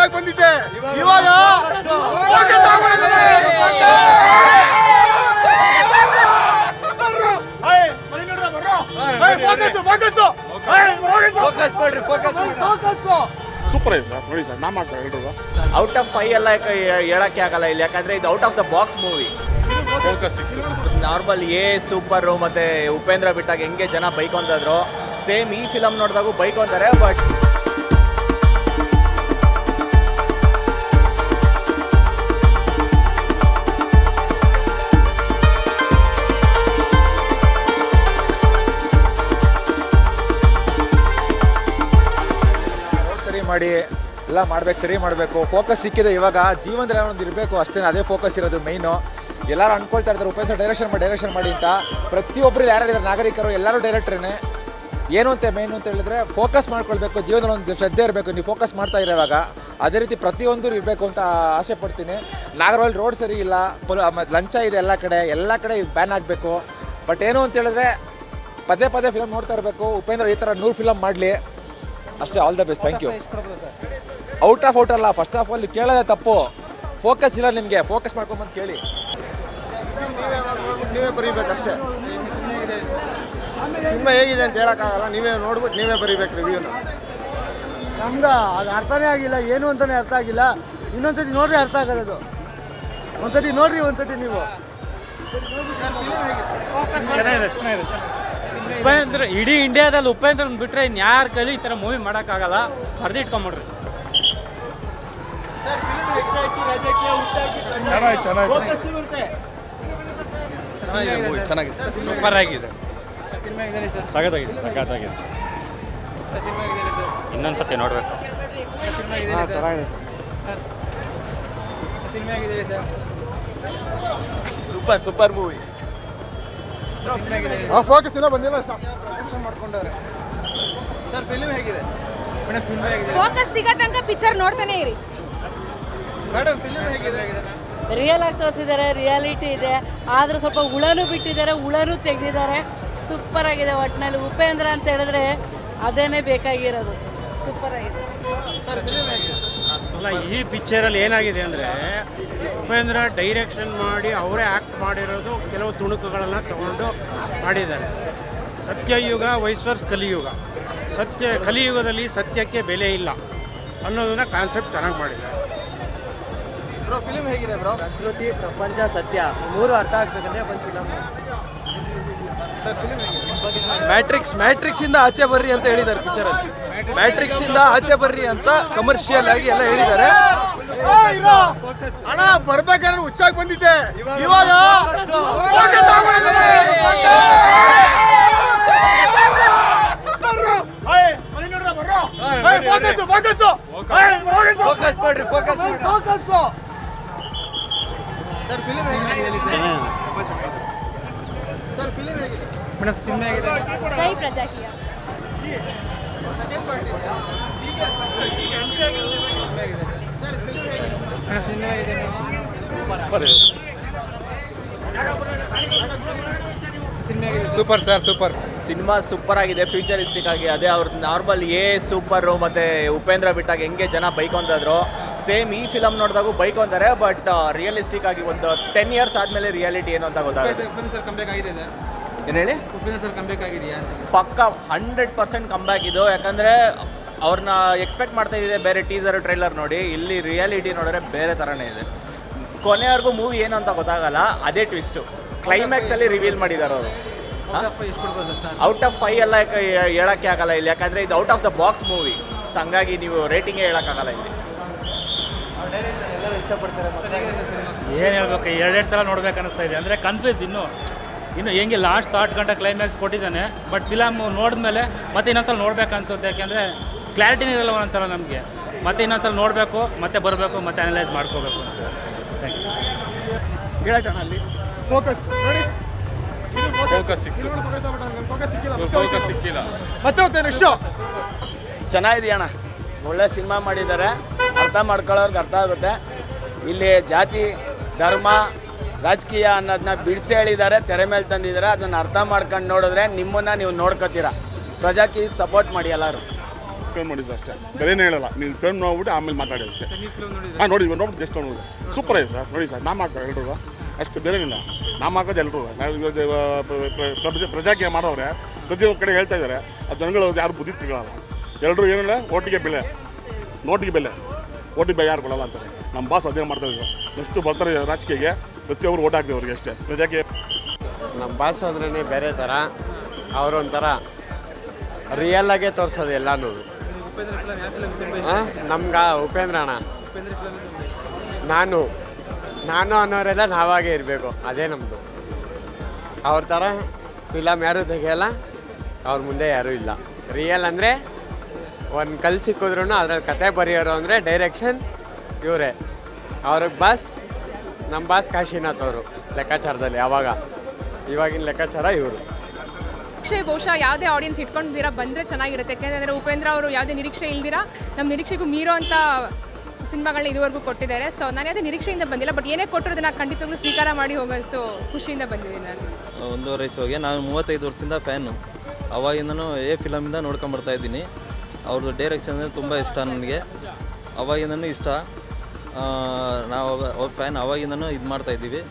ಹುಚ್ಚಾಗಿ ಬಂದಿದ್ದೆ. ಇವಾಗ. ಸೂಪರ್ ಇದೆ ನೋಡಿ ಸರ್ ನಾ ಮಾಡ್ತಾರೆ ಎಲ್ರಿಗೂ ಔಟ್ ಆಫ್ ಫೈ ಎಲ್ಲ ಹೇಳಕ್ಕೆ ಆಗಲ್ಲ ಇಲ್ಲಿ ಯಾಕಂದ್ರೆ ಇದು out of the box movie normal a super ಮತ್ತೆ ಉಪೇಂದ್ರ ಬಿಟ್ಟಾಗ ಹೆಂಗೆ ಜನ ಬೈಕೊಂತಿದ್ರು. ಸೇಮ್ ಈ ಫಿಲಮ್ ನೋಡಿದಾಗೂ ಬೈಕೊಂತಾರೆ ಬಟ್ ಮಾಡಿ ಎಲ್ಲ ಮಾಡ್ಬೇಕು, ಸರಿ ಮಾಡಬೇಕು. ಫೋಕಸ್ ಸಿಕ್ಕಿದೆ ಇವಾಗ. ಜೀವನದಲ್ಲಿ ಒಂದು ಇರಬೇಕು ಅಷ್ಟೇ ಅದೇ ಫೋಕಸ್ ಇರೋದು ಮೈನು ಎಲ್ಲರೂ ಅನ್ಕೊಳ್ತಾ ಇರ್ತಾರೆ, ಉಪೇಂದ್ರ ಡೈರೆಕ್ಷನ್ ಮಾಡಿ ಡೈರೆಕ್ಷನ್ ಮಾಡಿ ಅಂತ. ಪ್ರತಿಯೊಬ್ಬರು ಯಾರಿದ್ದಾರೆ ನಾಗರಿಕರು, ಎಲ್ಲರೂ ಡೈರೆಕ್ಟ್ರೇನೆ ಏನು. ಅಂತ ಮೇನು ಅಂತ ಹೇಳಿದ್ರೆ ಫೋಕಸ್ ಮಾಡ್ಕೊಳ್ಬೇಕು. ಜೀವನದಲ್ಲಿ ಒಂದು ಶ್ರದ್ಧೆ ಇರಬೇಕು. ನೀವು ಫೋಕಸ್ ಮಾಡ್ತಾ ಇರೋವಾಗ ಅದೇ ರೀತಿ ಪ್ರತಿಯೊಂದು ಇರಬೇಕು ಅಂತ ಆಸೆ ಪಡ್ತೀನಿ. ನಾಗರಹಳ್ಳಿ ರೋಡ್ ಸರಿ ಇಲ್ಲ. ಲಂಚ ಇದೆ ಎಲ್ಲ ಕಡೆ. ಎಲ್ಲ ಕಡೆ ಬ್ಯಾನ್ ಆಗಬೇಕು. ಬಟ್ ಏನು ಅಂತ ಹೇಳಿದ್ರೆ, ಪದೇ ಪದೇ ಫಿಲಮ್ ನೋಡ್ತಾ ಇರಬೇಕು. ಉಪೇಂದ್ರ ಈ ಥರ ನೂರು ಫಿಲಮ್ ಮಾಡಲಿ. ಅಷ್ಟೇ all the best thank you out of out ಅಲ್ಲ ಫಸ್ಟ್ ಆಫ್ ಆಲ್ ಕೇಳೋದೇ ತಪ್ಪು. ಫೋಕಸ್ ಇಲ್ಲ ನಿಮಗೆ ಫೋಕಸ್ ಮಾಡ್ಕೊಂಬಂದು ಕೇಳಿ. ನೀವೇ ಬರೀಬೇಕಷ್ಟೇ. ಸಿನಿಮಾ ಹೇಗಿದೆ ಅಂತ ಹೇಳೋಕ್ಕಾಗಲ್ಲ ನೀವೇ ನೋಡ್ಬಿಟ್ಟು ನೀವೇ ಬರೀಬೇಕು ರಿವ್ಯೂನ ನಮ್ಗೆ ಅದು ಅರ್ಥನೇ ಆಗಿಲ್ಲ ಏನು ಅಂತಲೇ ಅರ್ಥ ಆಗಿಲ್ಲ. ಇನ್ನೊಂದ್ಸತಿ ನೋಡ್ರಿ ಅರ್ಥ ಆಗೋದು ಒಂದ್ಸತಿ ನೋಡ್ರಿ ಒಂದ್ಸತಿ ನೀವು. ಉಪೇಂದ್ರ ಇಡೀ ಇಂಡಿಯಾದಲ್ಲಿ ಉಪೇಂದ್ರನ್ ಬಿಟ್ರೆ ಇನ್ಯಾರ ಕೈಲಿ ಈ ಥರ ಮೂವಿ ಮಾಡೋಕ್ಕಾಗಲ್ಲ. ಬರ್ದಿಟ್ಕೊಂಬಿಡ್ರಿ. ಚೆನ್ನಾಗಿದೆ ಸೂಪರ್ ಆಗಿದೆ. ಸಖತ್ತಾಗಿದೆ ಸಖತ್ತಾಗಿದೆ. ಇನ್ನೊಂದ್ಸತಿ ನೋಡ್ಬೇಕು. ಹಾಂ ಚೆನ್ನಾಗಿದೆ ಸರ್. ಸೂಪರ್ ಸೂಪರ್ ಮೂವಿ ಹಾಂ ಫೋಕಸ್ ಇನ್ನೂ ಬಂದಿಲ್ಲ ಮಾಡ್ಕೊಂಡವ್ರೆ. ಸರ್ ಫಿಲ್ಮ್ ಹೇಗಿದೆ? ಫೋಕಸ್ ಸಿಗೋ ತನಕ ಪಿಕ್ಚರ್ ನೋಡ್ತಾನೆ ಇರಿ. ಮೇಡಮ್ ಫಿಲ್ಮ್ ಹೇಗಿದೆ? ರಿಯಲ್ ಆಗಿ ತೋರಿಸಿದ್ದಾರೆ ರಿಯಾಲಿಟಿ ಇದೆ. ಆದರೂ ಸ್ವಲ್ಪ ಹುಳನೂ ಬಿಟ್ಟಿದ್ದಾರೆ ಹುಳನೂ ತೆಗೆದಿದ್ದಾರೆ. ಸೂಪರ್ ಆಗಿದೆ ಒಟ್ಟಿನಲ್ಲಿ ಉಪೇಂದ್ರ ಅಂತ ಹೇಳಿದ್ರೆ ಅದೇನೇ ಬೇಕಾಗಿರೋದು. ಸೂಪರ್ ಆಗಿದೆ. ಅಲ್ಲ ಈ ಪಿಕ್ಚರಲ್ಲಿ ಏನಾಗಿದೆ ಅಂದರೆ ಉಪೇಂದ್ರ ಡೈರೆಕ್ಷನ್ ಮಾಡಿ ಅವರೇ ಆ್ಯಕ್ಟ್ ಮಾಡಿರೋದು ಕೆಲವು ತುಣುಕುಗಳನ್ನು ತಗೊಂಡು ಮಾಡಿದ್ದಾರೆ. ಸತ್ಯಯುಗ ವೈಸ್ವರ್ಸ್ ಕಲಿಯುಗ. ಸತ್ಯ ಕಲಿಯುಗದಲ್ಲಿ ಸತ್ಯಕ್ಕೆ ಬೆಲೆ ಇಲ್ಲ ಅನ್ನೋದನ್ನ ಕಾನ್ಸೆಪ್ಟ್ ಚೆನ್ನಾಗಿ ಮಾಡಿದ್ದಾರೆ. ಬ್ರೋ ಫಿಲಮ್ ಹೇಗಿದೆ ಬ್ರೋ ಪ್ರಕೃತಿ ಪ್ರಪಂಚ ಸತ್ಯ ಮೂರು ಅರ್ಥ ಆಗ್ಬೇಕಂದ್ರೆ ಒಂದು ಫಿಲಮ್ ಮ್ಯಾಟ್ರಿಕ್ಸ್ ಮ್ಯಾಟ್ರಿಕ್ಸ್ ಇಂದ ಆಚೆ ಬರ್ರಿ ಅಂತ ಹೇಳಿದ್ದಾರೆ ಪಿಕ್ಚರ್ ಅಲ್ಲಿ. ಮ್ಯಾಟ್ರಿಕ್ಸ್ ಇಂದ ಆಚೆ ಬರ್ರಿ ಅಂತ ಕಮರ್ಷಿಯಲ್ ಆಗಿ ಎಲ್ಲ ಹೇಳಿದ್ದಾರೆ. ಅಣ್ಣ ಬರ್ಬೇಕಾದ್ರೆ ಹುಚ್ಚಾಗಿ ಬಂದಿದ್ದೆ. ಇವಾಗ ಫಿಲ್ಮ್ ಹೇಗಿದೆ? ಜೈ Prajaakeeya. Super sir super. Cinema super ಆಗಿದೆ ಫ್ಯೂಚರಿಸ್ಟಿಕ್ ಆಗಿ. ಅದೇ ಅವ್ರ ನಾರ್ಮಲ್ ಎ ಸೂಪರ್ ಮತ್ತೆ ಉಪೇಂದ್ರ ಬಿಟ್ಟಾಗ ಹೆಂಗೆ ಜನ ಬೈಕೊಂತಿದ್ರು ಸೇಮ್ ಈ ಫಿಲಮ್ ನೋಡಿದಾಗೂ ಬೈಕೊಂತಾರೆ ಬಟ್ ರಿಯಲಿಸ್ಟಿಕ್ ಆಗಿ ಒಂದು ಟೆನ್ ಇಯರ್ಸ್ ಆದ್ಮೇಲೆ ರಿಯಾಲಿಟಿ ಏನು ಅಂತ ಗೊತ್ತಾಗುತ್ತೆ. ಏನು ಹೇಳಿ? ಪಕ್ಕ ಹಂಡ್ರೆಡ್ ಪರ್ಸೆಂಟ್ ಕಮ್ಬ್ಯಾಕ್ ಇದು. ಯಾಕಂದ್ರೆ ಅವ್ರನ್ನ ಎಕ್ಸ್ಪೆಕ್ಟ್ ಮಾಡ್ತಾ ಇದ್ದೆ ಬೇರೆ ಟೀಸರ್ ಟ್ರೈಲರ್ ನೋಡಿ. ಇಲ್ಲಿ ರಿಯಾಲಿಟಿ ನೋಡಿದ್ರೆ ಬೇರೆ ಥರನೇ ಇದೆ. ಕೊನೆಯವರೆಗೂ ಮೂವಿ ಏನು ಅಂತ ಗೊತ್ತಾಗಲ್ಲ. ಅದೇ ಟ್ವಿಸ್ಟು ಕ್ಲೈಮ್ಯಾಕ್ಸ್ ಅಲ್ಲಿ ರಿವೀಲ್ ಮಾಡಿದ್ದಾರೆ ಅವರು. ಔಟ್ ಆಫ್ ಫೈ ಎಲ್ಲ ಹೇಳಕ್ಕೆ ಆಗಲ್ಲ ಇಲ್ಲಿ. ಯಾಕಂದ್ರೆ ಇದು out of the box movie so ಹಂಗಾಗಿ ನೀವು ರೇಟಿಂಗೇ ಹೇಳಕ್ಕಾಗಲ್ಲ ಇಲ್ಲಿ. ಏನು ಹೇಳ್ಬೇಕು? ಎರಡೆರಡು ಸಲ ನೋಡ್ಬೇಕು ಅನಿಸ್ತಾ ಇದೆ. ಅಂದರೆ ಕನ್ಫ್ಯೂಸ್ ಇನ್ನು. ಇನ್ನು ಹೆಂಗೆ ಲಾಸ್ಟ್ ಥಾಟ್ ಗಂಟೆ ಕ್ಲೈಮ್ಯಾಕ್ಸ್ ಕೊಟ್ಟಿದ್ದಾನೆ. ಬಟ್ ಫಿಲಮ್ ನೋಡಿದ್ಮೇಲೆ ಮತ್ತೆ ಇನ್ನೊಂದ್ಸಲ ನೋಡ್ಬೇಕು ಅನ್ಸುತ್ತೆ. ಯಾಕೆಂದರೆ ಕ್ಲಾರಿಟಿನೇ ಇರಲ್ಲ ಒಂದ್ಸಲ ನಮಗೆ. ಮತ್ತೆ ಇನ್ನೊಂದ್ಸಲ ನೋಡಬೇಕು ಮತ್ತೆ ಬರಬೇಕು ಮತ್ತೆ ಅನಲೈಸ್ ಮಾಡ್ಕೋಬೇಕು ಅಂತ. ಥ್ಯಾಂಕ್ ಯು ಹೇಳಕ್ಕಣ್ಣ ಅಲ್ಲಿ. ಫೋಕಸ್ ನೋಡಿ ಫೋಕಸ್ ಸಿಕ್ಕಿಲ್ಲ. ಮತ್ತೆ ಚೆನ್ನಾಗಿದೆಯಣ್ಣ ಒಳ್ಳೆ ಸಿನಿಮಾ ಮಾಡಿದ್ದಾರೆ. ಅರ್ಥ ಮಾಡ್ಕೊಳ್ಳೋರ್ಗೆ ಅರ್ಥ ಆಗುತ್ತೆ. ಇಲ್ಲಿ ಜಾತಿ ಧರ್ಮ ರಾಜಕೀಯ ಅನ್ನೋದನ್ನ ಬಿಡಿಸಿ ಹೇಳಿದ್ದಾರೆ ತೆರೆ ಮೇಲೆ ತಂದಿದ್ದಾರೆ ಅದನ್ನು ಅರ್ಥ ಮಾಡ್ಕೊಂಡು ನೋಡಿದ್ರೆ ನಿಮ್ಮನ್ನು ನೀವು ನೋಡ್ಕೋತೀರಾ. ಪ್ರಜಾಕಿ ಸಪೋರ್ಟ್ ಮಾಡಿ ಎಲ್ಲರೂ. ಫಿಲ್ಮ್ ನೋಡಿದ್ದು ಅಷ್ಟೇ. ಬೇರೆನೇ ಹೇಳಲ್ಲ. ನೀವು ಫಿಲ್ಮ್ ನೋಡ್ಬಿಟ್ಟು ಆಮೇಲೆ ಮಾತಾಡಿರುತ್ತೆ. ಹಾಂ ನೋಡಿ ನೋಡ್ಬಿಟ್ಟು ಜಸ್ಟ್ ನೋಡಿ ಸೂಪರ್ ಆಗಿದೆ ಸರ್ ನೋಡಿ ಸರ್ ನಾ ಮಾಡ್ತಾರೆ ಎಲ್ರಿಗೂ. ಅಷ್ಟು ಬೇರೆನಿಲ್ಲ. ನಾಮ ಹಾಕೋದು ಮಾಡೋದು ನಾವು ಪ್ರಜಾಕೀಯ ಮಾಡೋರೆ ಪ್ರತಿಯೊಂದು ಕಡೆ ಹೇಳ್ತಾ ಇದ್ದಾರೆ. ಆ ಜನಗಳು ಯಾರು ಬುದ್ಧಿ ತಿಳಲ್ಲ ಎಲ್ಲರೂ ಏನಿಲ್ಲ ಓಟಿಗೆ ಬೆಲೆ. ನೋಟಿಗೆ ಬೆಲೆ. ಓಟಿಗೆ ಬೆಲೆ ಯಾರು ಕೊಡಲ್ಲ ಅಂತಾರೆ. ನಮ್ಮ ಬಾಸ್ ಅದೇ ಮಾಡ್ತಾ ಇದ್ರು. ಎಷ್ಟು ಬರ್ತಾರೆ ರಾಜಕೀಯಕ್ಕೆ? ಪ್ರತಿಯೊಬ್ಬರು ಓಟ್ ಹಾಕ್ತೀವಿ ಅವ್ರಿಗೆ ಅಷ್ಟೇ. ಪ್ರಜಾಕ್ಕೆ ನಮ್ಮ ಬಾಸ್ ಅಂದ್ರೇ ಬೇರೆ ಥರ, ಅವರೊಂಥರ ರಿಯಲ್ ಆಗೇ ತೋರಿಸೋದು ಎಲ್ಲಾನು. ನಮ್ಗೆ ಉಪೇಂದ್ರ ಅಣ್ಣ. ನಾನು ನಾನು ಅನ್ನೋರೆಲ್ಲ ನಾವಾಗೇ ಇರಬೇಕು, ಅದೇ ನಮ್ಮದು ಅವ್ರ ಥರ ಫಿಲಮ್ ಯಾರೂ ತೆಗಿಯಲ್ಲ, ಅವ್ರ ಮುಂದೆ ಯಾರೂ ಇಲ್ಲ. ರಿಯಲ್ ಅಂದರೆ ಒಂದು ಕಲ್ ಸಿಕ್ಕಿದ್ರು ಅದ್ರಲ್ಲಿ ಕತೆ ಬರೆಯೋರು ಅಂದರೆ ಡೈರೆಕ್ಷನ್ ಇವರೇ. ಅವ್ರಿಗೆ ಬಾಸ್ ನಮ್ಮ ಬಾಸ್ ಕಾಶಿನಾಥ್ ಅವರು ಲೆಕ್ಕಾಚಾರದಲ್ಲಿ ಯಾವಾಗ ಇವಾಗಿನ ಲೆಕ್ಕಾಚಾರ ಇವರು. ನಿರೀಕ್ಷೆ ಬಹುಶಃ ಯಾವುದೇ ಆಡಿಯನ್ಸ್ ಇಟ್ಕೊಂಡಿದ್ದೀರ ಬಂದರೆ ಚೆನ್ನಾಗಿರುತ್ತೆ. ಯಾಕೆಂದರೆ ಉಪೇಂದ್ರ ಅವರು ಯಾವುದೇ ನಿರೀಕ್ಷೆ ಇಲ್ದಿರ ನಮ್ಮ ನಿರೀಕ್ಷೆಗೂ ಮೀರೋ ಅಂತ ಸಿನಿಮಾಗಳನ್ನ ಇದುವರೆಗೂ ಕೊಟ್ಟಿದ್ದಾರೆ. ಸೊ ನಾನು ಯಾವುದೇ ನಿರೀಕ್ಷೆಯಿಂದ ಬಂದಿಲ್ಲ ಬಟ್ ಏನೇ ಕೊಟ್ಟರು ನಾನು ಖಂಡಿತವಾಗ್ಲೂ ಸ್ವೀಕಾರ ಮಾಡಿ ಹೋಗೋದು ಖುಷಿಯಿಂದ ಬಂದಿದ್ದೀನಿ ನಾನು. ಒಂದೂವರೆ ಹೋಗಿ ನಾನು ಮೂವತ್ತೈದು ವರ್ಷದಿಂದ ಫ್ಯಾನು ಅವಾಗಿಂದನೂ ಏ ಫಿಲಮಿಂದ ನೋಡ್ಕೊಂಬರ್ತಾ ಇದ್ದೀನಿ. ಅವ್ರದ್ದು ಡೈರೆಕ್ಷನ್ ಅಂದರೆ ತುಂಬ ಇಷ್ಟ ನನಗೆ. ಅವಾಗಿಂದನೂ ಇಷ್ಟ. ನಾವು ಫ್ಯಾನ್ ಅವಾಗಿಂದನೂ ಇದು ಮಾಡ್ತಾ ಇದ್ದೀವಿ.